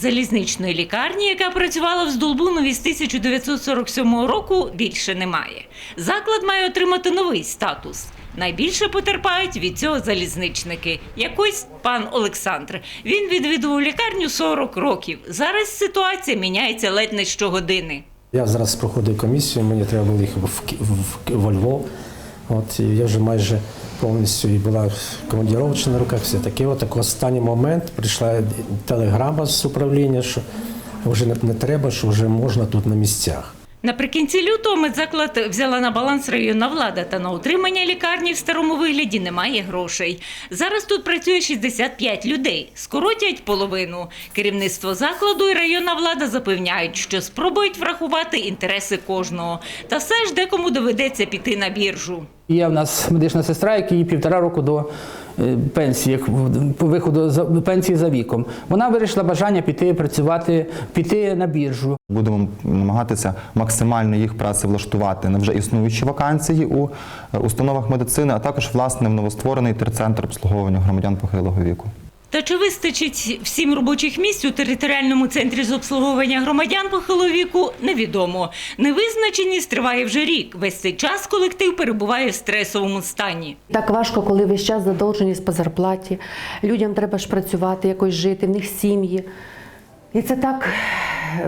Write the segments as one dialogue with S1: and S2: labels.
S1: Залізничної лікарні, яка працювала в Здолбунові з 1947 року, більше немає. Заклад має отримати новий статус. Найбільше потерпають від цього залізничники. Якось пан Олександр. Він відвідував лікарню 40 років. Зараз ситуація міняється ледь не щогодини.
S2: Я зараз проходив комісію, мені треба було їхати в, Ки- в, в, Львов. От, я вже майже повністю і була командіровочна на руках, все таке. От так останній момент прийшла телеграма з управління, що вже не, не треба, що вже можна тут на місцях.
S1: Наприкінці лютого медзаклад взяла на баланс районна влада, та на утримання лікарні в старому вигляді немає грошей. Зараз тут працює 65 людей, скоротять половину. Керівництво закладу і районна влада запевняють, що спробують врахувати інтереси кожного. Та все ж декому доведеться піти на біржу.
S3: Є в нас медична сестра, якій півтора року до пенсії, в- по виходу за пенсії за віком. Вона вирішила бажання піти працювати, піти на біржу.
S4: Будемо намагатися максимально їх працевлаштувати на вже існуючі вакансії у е, установах медицини, а також власне в новостворений терцентр обслуговування громадян похилого віку.
S1: Та чи вистачить всім робочих місць у територіальному центрі з обслуговування громадян похилого віку, невідомо. Невизначеність триває вже рік. Весь цей час колектив перебуває в стресовому стані.
S5: Так важко, коли весь час задовженість по зарплаті. Людям треба ж працювати, якось жити, в них сім'ї. І це так,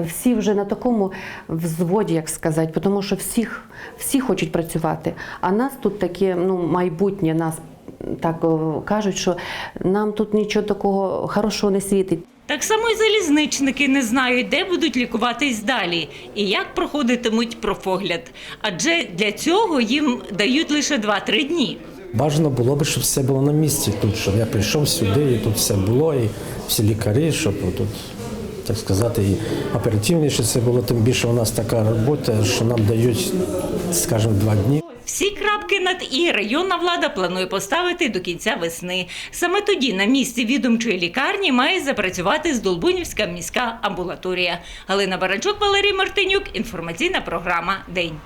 S5: всі вже на такому взводі, як сказати, тому що всіх, всі хочуть працювати. А нас тут таке ну, майбутнє, нас так кажуть, що нам тут нічого такого хорошого не світить.
S1: Так само й залізничники не знають, де будуть лікуватись далі і як проходитимуть профогляд. Адже для цього їм дають лише 2-3 дні.
S2: Бажано було б, щоб все було на місці тут, щоб я прийшов сюди, і тут все було, і всі лікарі, щоб тут, так сказати, і оперативніше це було, тим більше у нас така робота, що нам дають, скажімо, два дні.
S1: Всі крапки над і районна влада планує поставити до кінця весни. Саме тоді на місці відомчої лікарні має запрацювати Здолбунівська міська амбулаторія. Галина Баранчук, Валерій Мартинюк. Інформаційна програма День.